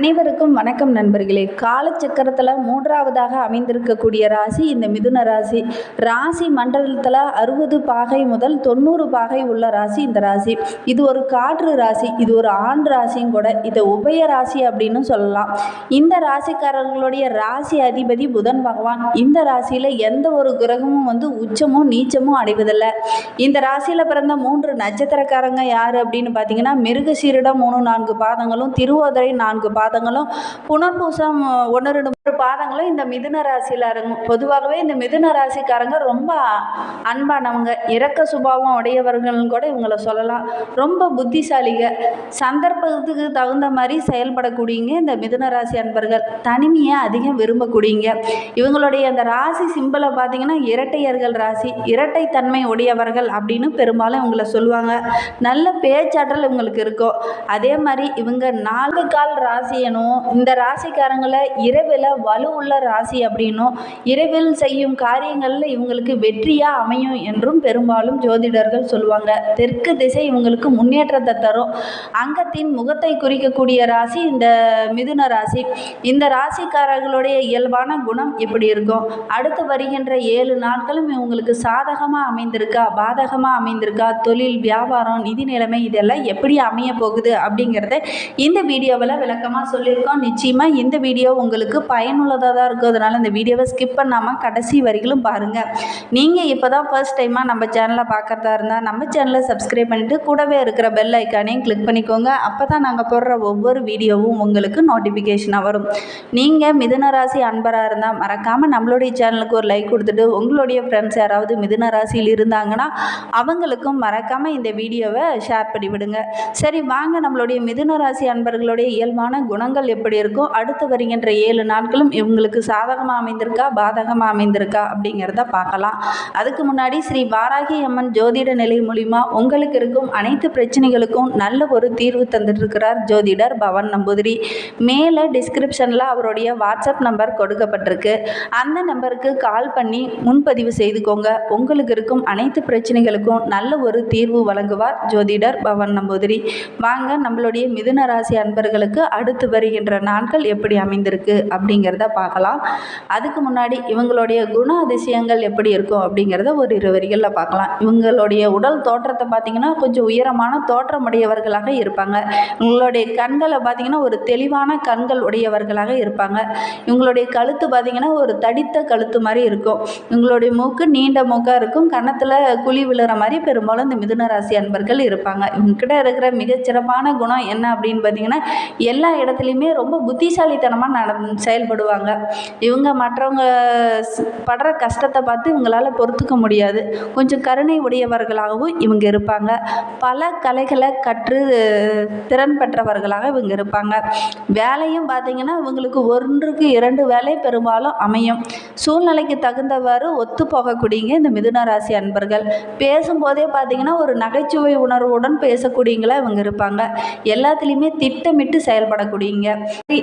அனைவருக்கும் வணக்கம் நண்பர்களே. காலச்சக்கரத்தில் மூன்றாவதாக அமைந்திருக்கக்கூடிய ராசி இந்த மிதுன ராசி. ராசி மண்டலத்தில் அறுபது பாகை முதல் தொண்ணூறு பாகை உள்ள ராசி இந்த ராசி. இது ஒரு காற்று ராசி இது ஒரு ஆண் ராசியும் கூட. இதை உபய ராசி அப்படின்னு சொல்லலாம். இந்த ராசிக்காரர்களுடைய ராசி அதிபதி புதன் பகவான். இந்த ராசியில் எந்த ஒரு கிரகமும் வந்து உச்சமும் நீச்சமும் அடைவதில்லை. இந்த ராசியில் பிறந்த மூன்று நட்சத்திரக்காரங்க யார் அப்படின்னு பார்த்தீங்கன்னா மிருகசீரிடம் மூணு நான்கு பாதங்களும் திருவோதரை நான்கு பாதங்களும் புனர்பூசம் ஒன்று ரெண்டு பாதங்களும் இந்த மிதுன ராசியில் இறங்கும். பொதுவாகவே இந்த மிதுன ராசிக்காரங்க ரொம்ப அன்பானவங்க. இரக்க சுபாவம் உடையவர்கள்னு கூட இவங்கள சொல்லலாம். ரொம்ப புத்திசாலிங்க சந்தர்ப்பத்துக்கு தகுந்த மாதிரி செயல்படக்கூடியங்க இந்த மிதுன ராசி அன்பர்கள். தனிமையை அதிகம் விரும்பக்கூடியங்க. இவங்களுடைய அந்த ராசி சிம்பிளை பார்த்தீங்கன்னா இரட்டையர்கள் ராசி இரட்டைத்தன்மை உடையவர்கள் அப்படின்னு பெரும்பாலும் இவங்கள சொல்லுவாங்க. நல்ல பேச்சாற்றல் இவங்களுக்கு இருக்கும் அதே மாதிரி இவங்க நான்கு கால் ராசியனும் இந்த ராசிக்காரங்களை இரவில் வலு உள்ள ராசி அப்படின்னும் இரவில் செய்யும் காரியங்களில் இவங்களுக்கு வெற்றியாக அமையும் என்றும் பெரும்பாலும் ஜோதிடர்கள் சொல்லுவாங்க. தெற்கு திசை இவங்களுக்கு முன்னேற்றத்தை தரும். அங்கத்தின் முகத்தை குறிக்கக்கூடிய ராசி இந்த மிதுன ராசி. இந்த ராசிக்காரர்களுடைய இயல்பான குணம் எப்படி இருக்கும்? அடுத்து வருகின்ற ஏழு நாட்களும் இவங்களுக்கு சாதகமாக அமைந்திருக்கா? பாதகமாக அமைந்திருக்கா? தொழில் வியாபாரம் நிதி நிலைமை இதெல்லாம் எப்படி அமைய போகுது அப்படிங்கிறத இந்த வீடியோவில் விளக்கமாக சொல்லியிருக்கோம். நிச்சயமாக இந்த வீடியோ உங்களுக்கு ப பயனுள்ளதாக தான் இருக்கும். அதனால் இந்த வீடியோவை ஸ்கிப் பண்ணாமல் கடைசி வரைகளும் பாருங்கள் நீங்கள் இப்போ தான் ஃபர்ஸ்ட் டைமாக நம்ம சேனலை பார்க்குறதா இருந்தால் நம்ம சேனலை சப்ஸ்கிரைப் பண்ணிவிட்டு கூடவே இருக்கிற பெல் ஐக்கானையும் கிளிக் பண்ணிக்கோங்க. அப்போ தான் நாங்கள் போடுற ஒவ்வொரு வீடியோவும் உங்களுக்கு நோட்டிஃபிகேஷனாக வரும். நீங்கள் மிதுன ராசி அன்பராக இருந்தால் மறக்காமல் நம்மளுடைய சேனலுக்கு ஒரு லைக் கொடுத்துட்டு உங்களுடைய ஃப்ரெண்ட்ஸ் யாராவது மிதுன ராசியில் இருந்தாங்கன்னா அவங்களுக்கும் மறக்காமல் இந்த வீடியோவை ஷேர் பண்ணி விடுங்க. சரி வாங்க நம்மளுடைய மிதுன ராசி அன்பர்களுடைய இயல்பான குணங்கள் எப்படி இருக்கும்? அடுத்து வருகின்ற ஏழு நாட்களும் இவங்களுக்கு சாதகமாக அமைந்திருக்கா பாதகமாக அமைந்திருக்கா அப்படிங்கிறத பார்க்கலாம். அதுக்கு முன்னாடி ஸ்ரீ வாராகி அம்மன் ஜோதிட நிலை மூலிமா உங்களுக்கு இருக்கும் அனைத்து பிரச்சனைகளுக்கும் நல்ல ஒரு தீர்வு தந்துட்டுருக்கிறார் ஜோதிடர் பவன் நம்பூதிரி. மேலே டிஸ்கிரிப்ஷனில் அவருடைய வாட்ஸ்அப் நம்பர் கொடுக்கப்பட்டிருக்கு. அந்த நம்பருக்கு கால் பண்ணி முன்பதிவு செய்துக்கோங்க. உங்களுக்கு இருக்கும் அனைத்து பிரச்சனைகளுக்கும் நல்ல ஒரு தீர்வு வழங்குவார் ஜோதிடர் பவன் நம்பூதிரி. வாங்க நம்மளுடைய மிதுன ராசி அன்பர்களுக்கு அடுத்து வருகின்ற நாட்கள் எப்படி அமைந்திருக்கு அப்படிங்கிறத பார்க்கலாம். அதுக்கு முன்னாடி இவங்களுடைய குண அதிசயங்கள் எப்படி இருக்கும் அப்படிங்கிறத ஒரு இரு வரிகளில் பார்க்கலாம். இவங்களுடைய உடல் தோற்றத்தை பார்த்திங்கன்னா கொஞ்சம் உயரமான தோற்றமுடையவர்களாக இருப்பாங்க. இவங்களுடைய கண்களை பார்த்திங்கன்னா ஒரு தெளிவான கண்கள் உடையவர்களாக இருப்பாங்க. இவங்களுடைய கழுத்து பார்த்திங்கன்னா ஒரு தடித்த கழுத்து மாதிரி இருக்கும். இவங்களுடைய மூக்கு நீண்ட மூக்காக இருக்கும். கன்னத்தில் குழி விழுற மாதிரி பெரும்பாலும் இந்த மிதுன ராசி அன்பர்கள் இருப்பாங்க. இவங்ககிட்ட இருக்கிற மிகச்சிறப்பான குணம் என்ன அப்படின்னு பார்த்தீங்கன்னா எல்லா இடத்துலையுமே ரொம்ப புத்திசாலித்தனமாக நட செயல்படுவாங்க இவங்க மற்றவங்க ஸ்- படுற கஷ்டத்தை பார்த்து இவங்களால் பொறுத்துக்க முடியாது. கொஞ்சம் கருணை உடையவர்களாகவும் இவங்க இருப்பாங்க. பல கலைகளை கற்று திறன் பெற்றவர்களாக இவங்க இருப்பாங்க. வேலையும் பார்த்தீங்கன்னா இவங்களுக்கு ஒன்றுக்கு இரண்டு வேலை பெரும்பாலும் அமையும். சூழ்நிலைக்கு தகுந்தவாறு ஒத்து போகக்கூடியங்க இந்த மிதுன ராசி அன்பர்கள். பேசும்போதே பார்த்தீங்கன்னா ஒரு நகைச்சுவை உணர்வுடன் பேசக்கூடியங்களா இவங்க இருப்பாங்க. எல்லாத்துலேயுமே திட்டமிட்டு செயல்படக்கூடியங்க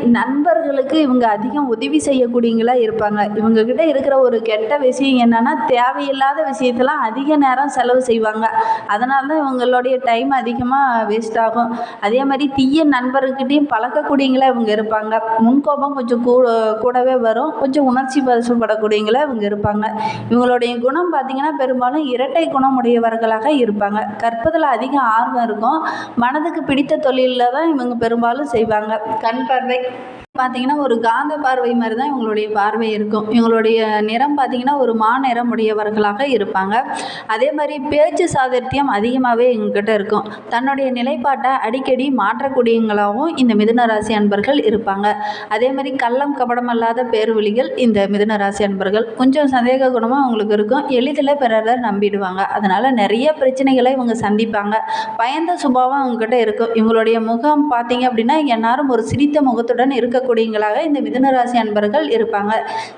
நண்பர்களுக்கு இவங்க அதிகம் உதவி செய்யக்கூடியங்களா இருப்பாங்க. இவங்க கிட்ட இருக்கிற ஒரு கெட்ட விஷயம் என்னன்னா தேவையில்லாத விஷயத்தெல்லாம் அதிக நேரம் செலவு செய்வாங்க. அதனால தான் இவங்களுடைய டைம் அதிகமாக வேஸ்ட் ஆகும். அதே மாதிரி தீய நண்பர்கிட்டையும் பழக்கக்கூடியங்களா இவங்க இருப்பாங்க. முன்கோபம் கொஞ்சம் கூ கூடவே வரும். கொஞ்சம் உணர்ச்சி வசப்படக்கூடியங்களா இவங்க இருப்பாங்க. இவங்களுடைய குணம் பார்த்தீங்கன்னா பெரும்பாலும் இரட்டை குணம் உடையவர்களாக இருப்பாங்க. கற்பதில் அதிக ஆர்வம் இருக்கும். மனதுக்கு பிடித்த தொழிலில் தான் இவங்க பெரும்பாலும் செய்வாங்க. கண் பார்வை. பார்த்தீங்கன்னா ஒரு காந்த பார்வை மாதிரி தான் இவங்களுடைய பார்வை இருக்கும். இவங்களுடைய நிறம் பார்த்தீங்கன்னா ஒரு மா நிறம் உடையவர்களாக இருப்பாங்க. அதே மாதிரி பேச்சு சாதர்த்தியம் அதிகமாகவே எங்ககிட்ட இருக்கும். தன்னுடைய நிலைப்பாட்டை அடிக்கடி மாற்றக்கூடியவங்களாகவும் இந்த மிதுனராசி அன்பர்கள் இருப்பாங்க. அதே மாதிரி கள்ளம் கபடமல்லாத பேர்வழிகள் இந்த மிதுனராசி அன்பர்கள் கொஞ்சம் சந்தேக குணமாக அவங்களுக்கு இருக்கும். எளிதில் பிறரை நம்பிடுவாங்க. அதனால் நிறைய பிரச்சனைகளை இவங்க சந்திப்பாங்க. பயந்த சுபாவம் அவங்ககிட்ட இருக்கும். இவங்களுடைய முகம் பார்த்தீங்க அப்படின்னா எல்லாரும் ஒரு சிரித்த முகத்துடன் இருக்க இருக்கக்கூடியங்களாக இந்த மிதுனராசி அன்பர்கள் இருப்பாங்க.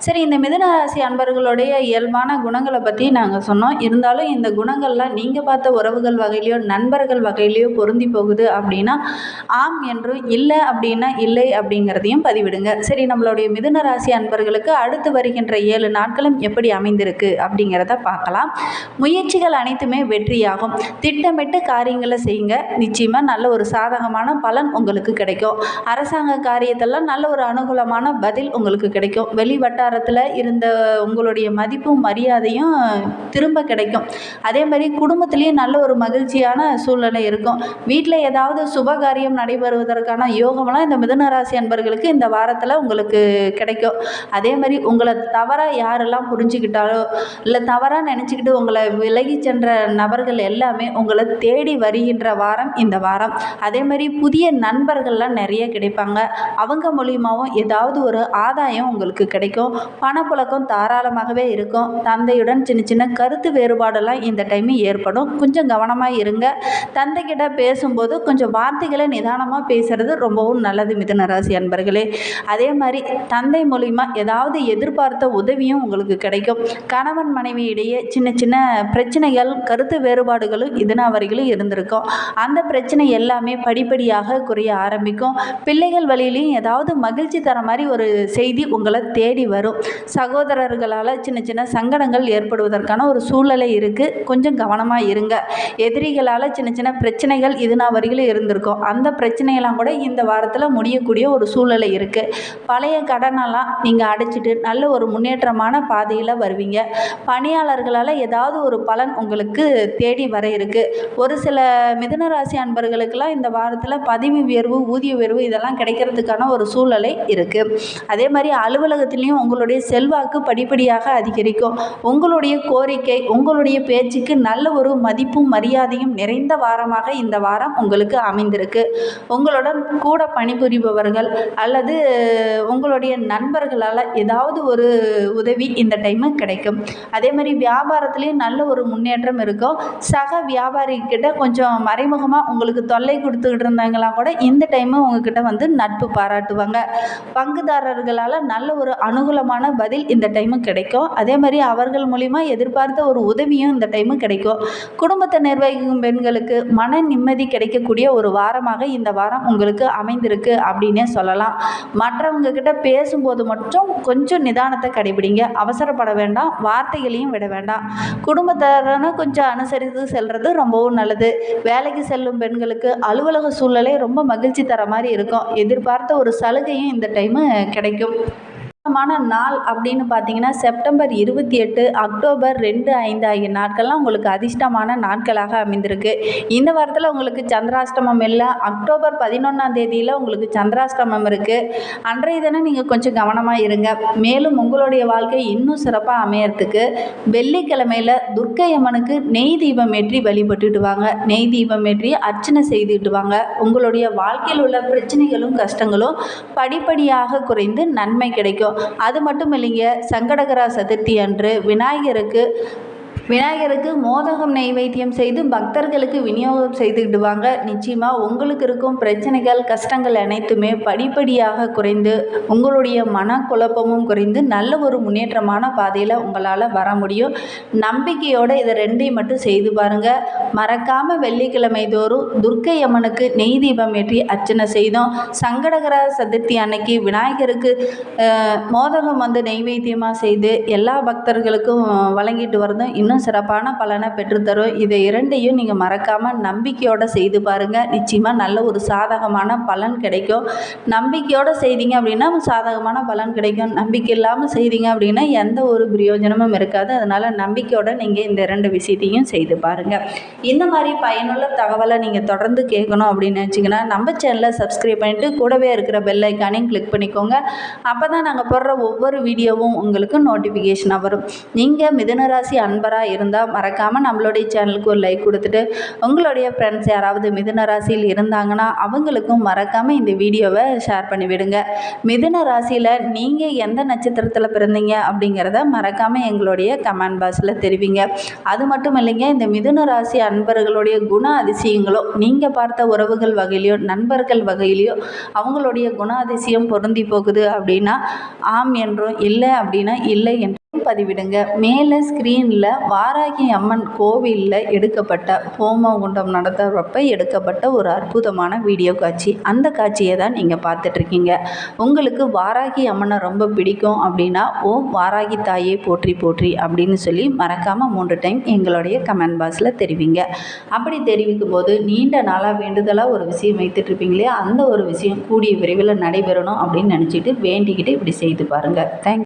சரி இந்த மிதுனராசி அன்பர்களுடைய இயல்பான குணங்களை பற்றி நாங்கள் சொன்னோம். இருந்தாலும் இந்த குணங்கள்லாம் நீங்கள் பார்த்த உறவுகள் வகையிலையோ நண்பர்கள் வகையிலையோ பொருந்தி போகுது அப்படின்னா ஆம் என்றும் இல்லை அப்படின்னா இல்லை அப்படிங்கிறதையும் பதிவிடுங்க. சரி நம்மளுடைய மிதுன ராசி அன்பர்களுக்கு அடுத்து வருகின்ற ஏழு நாட்களும் எப்படி அமைந்திருக்கு அப்படிங்கிறத பார்க்கலாம். முயற்சிகள் அனைத்துமே வெற்றியாகும். திட்டமிட்டு காரியங்களை செய்யுங்க. நிச்சயமாக நல்ல ஒரு சாதகமான பலன் உங்களுக்கு கிடைக்கும். அரசாங்க காரியத்தெல்லாம் நல்ல நல்ல ஒரு அனுகூலமான பதில் உங்களுக்கு கிடைக்கும். வெளி வட்டாரத்தில் இருந்த உங்களுடைய மதிப்பும் மரியாதையும் திரும்ப கிடைக்கும். அதே மாதிரி குடும்பத்திலையும் நல்ல ஒரு மகிழ்ச்சியான சூழ்நிலை இருக்கும். வீட்டில் ஏதாவது சுபகாரியம் நடைபெறுவதற்கான யோகமெல்லாம் இந்த மிதுனராசி அன்பர்களுக்கு இந்த வாரத்தில் உங்களுக்கு கிடைக்கும். அதே மாதிரி உங்களை தவறாக யாரெல்லாம் புரிஞ்சுக்கிட்டாலோ இல்லை தவறாக நினச்சிக்கிட்டு உங்களை விலகி சென்ற நபர்கள் எல்லாமே உங்களை தேடி வருகின்ற வாரம் இந்த வாரம். அதே மாதிரி புதிய நண்பர்கள்லாம் நிறைய கிடைப்பாங்க. அவங்க மொழி மூலியமாகவும் ஏதாவது ஒரு ஆதாயம் உங்களுக்கு கிடைக்கும். பணப்புழக்கம் தாராளமாகவே இருக்கும். தந்தையுடன் சின்ன சின்ன கருத்து வேறுபாடெல்லாம் இந்த டைம் ஏற்படும். கொஞ்சம் கவனமாக இருங்க. தந்தைக்கிட்ட பேசும்போது கொஞ்சம் வார்த்தைகளை நிதானமாக பேசுகிறது ரொம்பவும் நல்லது மிதுன ராசி அன்பர்களே. அதே மாதிரி தந்தை மூலிமா ஏதாவது எதிர்பார்த்த உதவியும் உங்களுக்கு கிடைக்கும். கணவன் மனைவி இடையே சின்ன சின்ன பிரச்சனைகள் கருத்து வேறுபாடுகளும் இதனா வரைகளும் இருந்திருக்கும். அந்த பிரச்சனை எல்லாமே படிப்படியாக குறைய ஆரம்பிக்கும். பிள்ளைகள் வழியிலையும் ஏதாவது மகிழ்ச்சி தர மாதிரி ஒரு செய்தி உங்களை தேடி வரும். சகோதரர்களால் சின்ன சின்ன சங்கடங்கள் ஏற்படுவதற்கான ஒரு சூழ்நிலை இருக்குது கொஞ்சம் கவனமாக இருங்க. எதிரிகளால் சின்ன சின்ன பிரச்சனைகள் இது நான் வரையிலும் இருந்திருக்கும். அந்த பிரச்சனையெல்லாம் கூட இந்த வாரத்தில் முடியக்கூடிய ஒரு சூழ்நிலை இருக்குது பழைய கடனெல்லாம் நீங்கள் அடைச்சிட்டு நல்ல ஒரு முன்னேற்றமான பாதையில் வருவீங்க. பணியாளர்களால் ஏதாவது ஒரு பலன் உங்களுக்கு தேடி வர இருக்குது ஒரு சில மிதனராசி அன்பர்களுக்கெல்லாம் இந்த வாரத்தில் பதவி உயர்வு ஊதிய உயர்வு இதெல்லாம் கிடைக்கிறதுக்கான ஒரு சூழ்நிலை இருக்குது அதே மாதிரி அலுவலகத்திலையும் உங்களுடைய செல்வாக்கு படிப்படியாக அதிகரிக்கும். உங்களுடைய கோரிக்கை உங்களுடைய பேச்சுக்கு நல்ல ஒரு மதிப்பும் மரியாதையும் நிறைந்த வாரமாக இந்த வாரம் உங்களுக்கு அமைந்திருக்கு. உங்களுடன் கூட பணிபுரிபவர்கள் அல்லது உங்களுடைய நண்பர்களால் ஏதாவது ஒரு உதவி இந்த டைமு கிடைக்கும். அதே மாதிரி வியாபாரத்துலேயும் நல்ல ஒரு முன்னேற்றம் இருக்கும். சக வியாபாரிகிட்ட கொஞ்சம் மறைமுகமாக உங்களுக்கு தொல்லை கொடுத்துக்கிட்டு இருந்தாங்களா கூட இந்த டைமு உங்ககிட்ட வந்து நட்பு பாராட்டுவாங்க. பங்குதாரர்களால் நல்ல ஒரு அனுகூலமான பதில் இந்த டைமு கிடைக்கும். அதே மாதிரி அவர்கள் மூலிமா எதிர்பார்த்த ஒரு உதவியும் இந்த டைமு கிடைக்கும். குடும்பத்தை நிர்வகிக்கும் பெண்களுக்கு மன நிம்மதி கிடைக்கக்கூடிய ஒரு வாரமாக இந்த வாரம் உங்களுக்கு அமைந்திருக்கு அப்படின்னே சொல்லலாம். மற்றவங்க கிட்ட பேசும்போது மட்டும் கொஞ்சம் நிதானத்தை கடைபிடிங்க. அவசரப்பட வேண்டாம். வார்த்தைகளையும் விட வேண்டாம். குடும்பத்தாரனை கொஞ்சம் அனுசரித்து செல்வது ரொம்பவும் நல்லது. வேலைக்கு செல்லும் பெண்களுக்கு அலுவலக சூழ்நிலை ரொம்ப மகிழ்ச்சி தர மாதிரி இருக்கும். எதிர்பார்த்த ஒரு சலுகையும் இந்த டைமு கிடைக்கும். முக்கியமான நாள் அப்படின்னு பார்த்தீங்கன்னா செப்டம்பர் இருபத்தி எட்டு அக்டோபர் ரெண்டு ஐந்து ஆகிய நாட்கள்லாம் உங்களுக்கு அதிர்ஷ்டமான நாட்களாக அமைந்திருக்கு. இந்த வாரத்தில் உங்களுக்கு சந்திராஷ்டமம் இல்லை. அக்டோபர் பதினொன்றாம் தேதியில் உங்களுக்கு சந்திராஷ்டமம் இருக்குது அன்றைய தினம் நீங்கள் கொஞ்சம் கவனமாக இருங்க. மேலும் உங்களுடைய வாழ்க்கை இன்னும் சிறப்பாக அமையறதுக்கு வெள்ளிக்கிழமையில் துர்க்கை அம்மனுக்கு நெய் தீபம் ஏற்றி வழிபட்டுட்டு வாங்க. நெய் தீபம் ஏற்றி அர்ச்சனை செய்துட்டு வாங்க. உங்களுடைய வாழ்க்கையில் உள்ள பிரச்சனைகளும் கஷ்டங்களும் படிப்படியாக குறைந்து நன்மை கிடைக்கும். அது மட்டும் இல்லைங்க சங்கடகரா சதுர்த்தி அன்று விநாயகருக்கு விநாயகருக்கு மோதகம் நைவேத்தியம் செய்து பக்தர்களுக்கு விநியோகம் செய்துக்கிடுவாங்க நிச்சயமாக உங்களுக்கு இருக்கும் பிரச்சனைகள் கஷ்டங்கள் அனைத்துமே படிப்படியாக குறைந்து உங்களுடைய மனக்குழப்பமும் குறைந்து நல்ல ஒரு முன்னேற்றமான பாதையில் உங்களால் வர முடியும். நம்பிக்கையோடு இதை ரெண்டையும் மட்டும் செய்து பாருங்கள் மறக்காமல் வெள்ளிக்கிழமை தோறும் துர்க்கை அம்மனுக்கு நெய் தீபம் ஏற்றி அர்ச்சனை செய்தோம். சங்கடகர சதுர்த்தி அன்னைக்கு விநாயகருக்கு மோதகம் வந்து நெய்வேத்தியமாக செய்து எல்லா பக்தர்களுக்கும் வழங்கிட்டு வரதும் இன்னும் சிறப்பான பலனை பெற்றுத்தரும் இதை இரண்டையும் நீங்கள் மறக்காமல் நம்பிக்கையோடு செய்து பாருங்கள் நிச்சயமாக நல்ல ஒரு சாதகமான பலன் கிடைக்கும். நம்பிக்கையோடு செய்தீங்க அப்படின்னா சாதகமான பலன் கிடைக்கும். நம்பிக்கை இல்லாமல் செய்தீங்க அப்படின்னா எந்த ஒரு பிரயோஜனமும் இருக்காது. அதனால் நம்பிக்கையோடு நீங்கள் இந்த இரண்டு விஷயத்தையும் செய்து பாருங்கள் இந்த மாதிரி பயனுள்ள தகவலை நீங்கள் தொடர்ந்து கேட்கணும் அப்படின்னு நினச்சிங்கன்னா நம்ம சேனலை சப்ஸ்கிரைப் பண்ணிவிட்டு கூடவே இருக்கிற பெல் ஐக்கானையும் கிளிக் பண்ணிக்கோங்க. அப்போ தான் நாங்கள் போடுற ஒவ்வொரு வீடியோவும் உங்களுக்கு நோட்டிஃபிகேஷனாக வரும். நீங்கள் மிதனராசி அன்பராக இருந்தால் மறக்காமல் நம்மளுடைய சேனலுக்கு ஒரு லைக் கொடுத்துட்டு உங்களுடைய ஃப்ரெண்ட்ஸ் யாராவது மிதுன ராசியில் இருந்தாங்கன்னா அவங்களுக்கும் மறக்காமல் இந்த வீடியோவை ஷேர் பண்ணிவிடுங்க மிதுன ராசியில் நீங்கள் எந்த நட்சத்திரத்தில் பிறந்தீங்க அப்படிங்கிறத மறக்காமல் எங்களுடைய கமெண்ட் பாக்ஸில் தெரிவிங்க. அது மட்டும் இல்லைங்க இந்த மிதுன ராசி அன்பர்களுடைய குண அதிசயங்களோ நீங்கள் பார்த்த உறவுகள் வகையிலையோ நண்பர்கள் வகையிலையோ அவங்களுடைய குண அதிசயம் பொருந்தி போகுது அப்படின்னா ஆம் என்றும் இல்லை அப்படின்னா இல்லை என்று பதிவிடுங்க. மேலே ஸ்க்ரீனில் வாராகி அம்மன் கோவிலில் எடுக்கப்பட்ட ஹோம குண்டம் நடத்துகிறப்ப எடுக்கப்பட்ட ஒரு அற்புதமான வீடியோ காட்சி. அந்த காட்சியை தான் நீங்கள் பார்த்துட்ருக்கீங்க. உங்களுக்கு வாராகி அம்மனை ரொம்ப பிடிக்கும் அப்படின்னா ஓம் வாராகி தாயே போற்றி போற்றி அப்படின்னு சொல்லி மறக்காமல் மூன்று டைம் எங்களுடைய கமெண்ட் பாக்ஸில் தெரிவிங்க. அப்படி தெரிவிக்கும் போது நீண்ட நாளாக வேண்டுதலாக ஒரு விஷயம் வைத்துட்ருப்பீங்களே அந்த ஒரு விஷயம் கூடிய விரைவில் நடைபெறணும் அப்படின்னு நினச்சிட்டு வேண்டிக்கிட்டு இப்படி செய்து பாருங்கள் தேங்க்